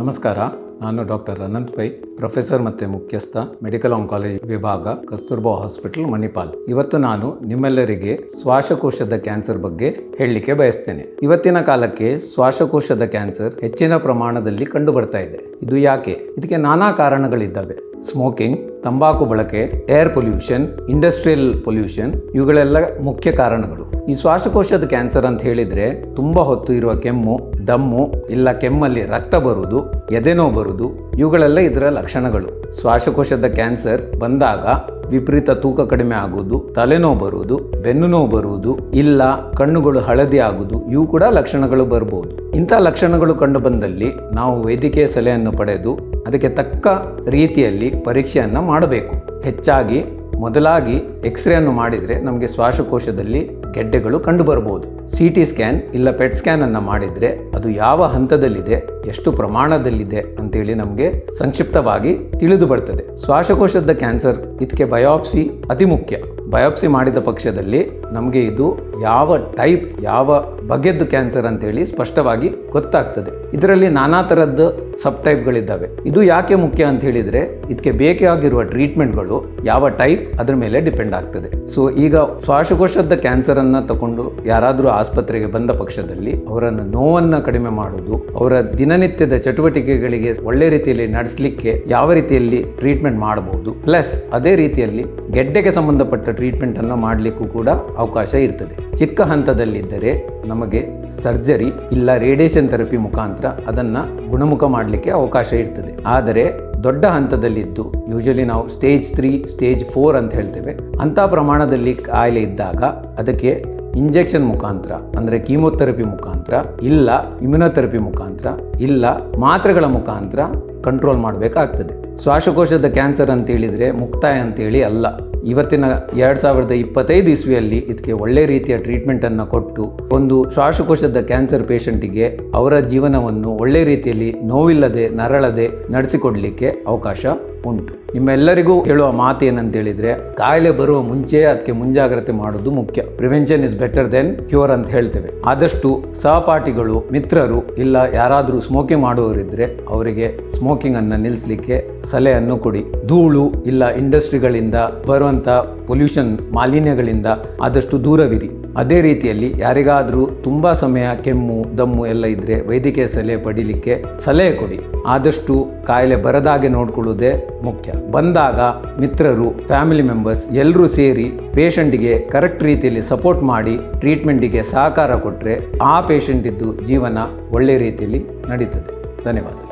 ನಮಸ್ಕಾರ. ನಾನು doctor Ananth pi. Professor ಮತ್ತು ಮುಖ್ಯಸ್ಥ, ಮೆಡಿಕಲ್ ಆಂಕಾಲಜಿ ವಿಭಾಗ, ಕಸ್ತೂರ್ಬಾ ಹಾಸ್ಪಿಟಲ್, ಮಣಿಪಾಲ್. ಇವತ್ತು ನಾನು ನಿಮ್ಮೆಲ್ಲರಿಗೆ ಶ್ವಾಸಕೋಶದ ಕ್ಯಾನ್ಸರ್ ಬಗ್ಗೆ ಹೇಳಲಿಕ್ಕೆ ಬಯಸ್ತೇನೆ. ಇವತ್ತಿನ ಕಾಲಕ್ಕೆ ಶ್ವಾಸಕೋಶದ ಕ್ಯಾನ್ಸರ್ ಹೆಚ್ಚಿನ ಪ್ರಮಾಣದಲ್ಲಿ ಕಂಡು ಬರ್ತಾ ಇದೆ. ಇದು ಯಾಕೆ? ಇದಕ್ಕೆ ನಾನಾ ಕಾರಣಗಳಿದ್ದಾವೆ. ಸ್ಮೋಕಿಂಗ್, ತಂಬಾಕು ಬಳಕೆ, ಏರ್ ಪೊಲ್ಯೂಷನ್, ಇಂಡಸ್ಟ್ರಿಯಲ್ ಪೊಲ್ಯೂಷನ್, ಇವುಗಳೆಲ್ಲ ಮುಖ್ಯ ಕಾರಣಗಳು. ಈ ಶ್ವಾಸಕೋಶದ ಕ್ಯಾನ್ಸರ್ ಅಂತ ಹೇಳಿದ್ರೆ ತುಂಬಾ ಹೊತ್ತು ಇರುವ ಕೆಮ್ಮು, ದಮ್ಮು, ಇಲ್ಲ ಕೆಮ್ಮಲ್ಲಿ ರಕ್ತ ಬರುವುದು ಎದೆನೋ ಬರುವುದು ಇವುಗಳೆಲ್ಲ ಇದರ ಲಕ್ಷಣಗಳು. ಶ್ವಾಸಕೋಶದ ಕ್ಯಾನ್ಸರ್ ಬಂದಾಗ ವಿಪರೀತ ತೂಕ ಕಡಿಮೆ ಆಗುವುದು, ತಲೆನೋವು ಬರುವುದು, ಬೆನ್ನು ನೋವು ಬರುವುದು, ಇಲ್ಲ, ಕಣ್ಣುಗಳು ಹಳದಿ ಆಗುವುದು, ಇವು ಕೂಡ ಲಕ್ಷಣಗಳು ಬರಬಹುದು ಇಂಥ ಲಕ್ಷಣಗಳು ಕಂಡು ಬಂದಲ್ಲಿ ನಾವು ವೈದ್ಯಕೀಯ ಸಲಹೆಯನ್ನು ಪಡೆದು ಅದಕ್ಕೆ ತಕ್ಕ ರೀತಿಯಲ್ಲಿ ಪರೀಕ್ಷೆಯನ್ನು ಮಾಡಬೇಕು. ಹೆಚ್ಚಾಗಿ, ಮೊದಲಾಗಿ ಎಕ್ಸ್ರೇಯನ್ನು ಮಾಡಿದರೆ ನಮಗೆ ಶ್ವಾಸಕೋಶದಲ್ಲಿ ಗೆಡ್ಡೆಗಳು ಕಂಡುಬರಬಹುದು. ಸಿ ಟಿ ಸ್ಕ್ಯಾನ್ ಇಲ್ಲ ಪೆಟ್ ಸ್ಕ್ಯಾನ್ ಅನ್ನು ಮಾಡಿದರೆ ಅದು ಯಾವ ಹಂತದಲ್ಲಿದೆ, ಎಷ್ಟು ಪ್ರಮಾಣದಲ್ಲಿದೆ ಅಂತೇಳಿ ನಮಗೆ ಸಂಕ್ಷಿಪ್ತವಾಗಿ ತಿಳಿದು ಬರ್ತದೆ. ಶ್ವಾಸಕೋಶದ ಕ್ಯಾನ್ಸರ್ ಇದಕ್ಕೆ ಬಯೋಪ್ಸಿ ಅತಿ ಮುಖ್ಯ ಬಯೋಪ್ಸಿ ಮಾಡಿದ ಪಕ್ಷದಲ್ಲಿ ನಮಗೆ ಇದು ಯಾವ ಟೈಪ್, ಯಾವ ಬಗೆದ್ದು ಕ್ಯಾನ್ಸರ್ ಅಂತೇಳಿ ಸ್ಪಷ್ಟವಾಗಿ ಗೊತ್ತಾಗ್ತದೆ. ಇದರಲ್ಲಿ ನಾನಾ ಥರದ್ದು ಸಬ್ ಟೈಪ್ಗಳಿದ್ದಾವೆ ಇದು ಯಾಕೆ ಮುಖ್ಯ ಅಂತ ಹೇಳಿದರೆ ಇದಕ್ಕೆ ಬೇಕಾಗಿರುವ ಟ್ರೀಟ್ಮೆಂಟ್ಗಳು ಯಾವ ಟೈಪ್ ಅದರ ಮೇಲೆ ಡಿಪೆಂಡ್ ಆಗ್ತದೆ. ಸೊ, ಈಗ ಶ್ವಾಸಕೋಶದ ಕ್ಯಾನ್ಸರ್ ಅನ್ನ ತಗೊಂಡು ಯಾರಾದರೂ ಆಸ್ಪತ್ರೆಗೆ ಬಂದ ಪಕ್ಷದಲ್ಲಿ ಅವರನ್ನು ನೋವನ್ನು ಕಡಿಮೆ ಮಾಡುವುದು ಅವರ ದಿನನಿತ್ಯದ ಚಟುವಟಿಕೆಗಳಿಗೆ ಒಳ್ಳೆ ರೀತಿಯಲ್ಲಿ ನಡೆಸಲಿಕ್ಕೆ ಯಾವ ರೀತಿಯಲ್ಲಿ ಟ್ರೀಟ್ಮೆಂಟ್ ಮಾಡಬಹುದು ಪ್ಲಸ್ ಅದೇ ರೀತಿಯಲ್ಲಿ ಗೆಡ್ಡೆಗೆ ಸಂಬಂಧಪಟ್ಟ ಟ್ರೀಟ್ಮೆಂಟ್ ಅನ್ನು ಮಾಡಲಿಕ್ಕೂ ಕೂಡ ಅವಕಾಶ ಇರ್ತದೆ. ಚಿಕ್ಕ ಹಂತದಲ್ಲಿದ್ದರೆ ನಮಗೆ ಸರ್ಜರಿ ಇಲ್ಲ ರೇಡಿಯೇಷನ್ ಥೆರಪಿ ಮುಖಾಂತರ ಅದನ್ನು ಗುಣಮುಖ ಮಾಡಲಿಕ್ಕೆ ಅವಕಾಶ ಇರ್ತದೆ. ಆದರೆ ದೊಡ್ಡ ಹಂತದಲ್ಲಿದ್ದು ಯೂಶಲಿ ನಾವು ಸ್ಟೇಜ್ ತ್ರೀ ಸ್ಟೇಜ್ ಫೋರ್ ಅಂತ ಹೇಳ್ತೇವೆ. ಅಂಥ ಪ್ರಮಾಣದಲ್ಲಿ ಕಾಯಿಲೆ ಇದ್ದಾಗ ಅದಕ್ಕೆ ಇಂಜೆಕ್ಷನ್ ಮುಖಾಂತರ, ಅಂದರೆ ಕೀಮೋಥೆರಪಿ ಮುಖಾಂತರ, ಇಲ್ಲ ಇಮ್ಯುನೋಥೆರಪಿ ಮುಖಾಂತರ, ಇಲ್ಲ ಮಾತ್ರೆಗಳ ಮುಖಾಂತರ ಕಂಟ್ರೋಲ್ ಮಾಡಬೇಕಾಗ್ತದೆ. ಶ್ವಾಸಕೋಶದ ಕ್ಯಾನ್ಸರ್ ಅಂತ ಹೇಳಿದರೆ ಮುಕ್ತಾಯ ಅಂತೇಳಿ ಅಲ್ಲ. ಇವತ್ತಿನ ಎರಡು ಸಾವಿರದ ಇಪ್ಪತ್ತೈದು ಇಸ್ವಿಯಲ್ಲಿ ಇದಕ್ಕೆ ಒಳ್ಳೆ ರೀತಿಯ ಟ್ರೀಟ್ಮೆಂಟನ್ನು ಕೊಟ್ಟು ಒಂದು ಶ್ವಾಸಕೋಶದ ಕ್ಯಾನ್ಸರ್ ಪೇಷಂಟಿಗೆ ಅವರ ಜೀವನವನ್ನು ಒಳ್ಳೆ ರೀತಿಯಲ್ಲಿ ನೋವಿಲ್ಲದೆ ನರಳದೆ ನಡೆಸಿಕೊಡಲಿಕ್ಕೆ ಅವಕಾಶ ಉಂಟು. ನಿಮ್ಮೆಲ್ಲರಿಗೂ ಹೇಳುವ ಮಾತು ಏನಂತ ಹೇಳಿದ್ರೆ, ಕಾಯಿಲೆ ಬರುವ ಮುಂಚೆ ಅದಕ್ಕೆ ಮುಂಜಾಗ್ರತೆ ಮಾಡೋದು ಮುಖ್ಯ. Prevention is better then cure ಅಂತ ಹೇಳ್ತೇವೆ. ಆದಷ್ಟು ಸಹಪಾಠಿಗಳು, ಮಿತ್ರರು, ಇಲ್ಲ ಯಾರಾದರೂ ಸ್ಮೋಕಿಂಗ್ ಮಾಡುವವರಿದ್ರೆ ಅವರಿಗೆ ಸ್ಮೋಕಿಂಗ್ ಅನ್ನ ನಿಲ್ಲಿಸಲಿಕ್ಕೆ ಸಲಹೆಯನ್ನು ಕೊಡಿ. ಧೂಳು, ಇಲ್ಲ ಇಂಡಸ್ಟ್ರಿಗಳಿಂದ ಬರುವಂಥ ಪೊಲ್ಯೂಷನ್ ಮಾಲಿನ್ಯಗಳಿಂದ ಆದಷ್ಟು ದೂರವಿರಿ. ಅದೇ ರೀತಿಯಲ್ಲಿ ಯಾರಿಗಾದರೂ ತುಂಬ ಸಮಯ ಕೆಮ್ಮು, ದಮ್ಮು ಎಲ್ಲ ಇದ್ದರೆ ವೈದ್ಯಕೀಯ ಸಲಹೆ ಪಡೀಲಿಕ್ಕೆ ಸಲಹೆ ಕೊಡಿ. ಆದಷ್ಟು ಕಾಯಿಲೆ ಬರದಾಗೆ ನೋಡ್ಕೊಳ್ಳೋದೇ ಮುಖ್ಯ. ಬಂದಾಗ ಮಿತ್ರರು ಫ್ಯಾಮಿಲಿ ಮೆಂಬರ್ಸ್ ಎಲ್ಲರೂ ಸೇರಿ ಪೇಷಂಟ್ಗೆ ಕರೆಕ್ಟ್ ರೀತಿಯಲ್ಲಿ ಸಪೋರ್ಟ್ ಮಾಡಿ ಟ್ರೀಟ್ಮೆಂಟಿಗೆ ಸಹಕಾರ ಕೊಟ್ಟರೆ ಆ ಪೇಷಂಟಿದ್ದು ಜೀವನ ಒಳ್ಳೆ ರೀತಿಯಲ್ಲಿ ನಡೀತದೆ. ಧನ್ಯವಾದ.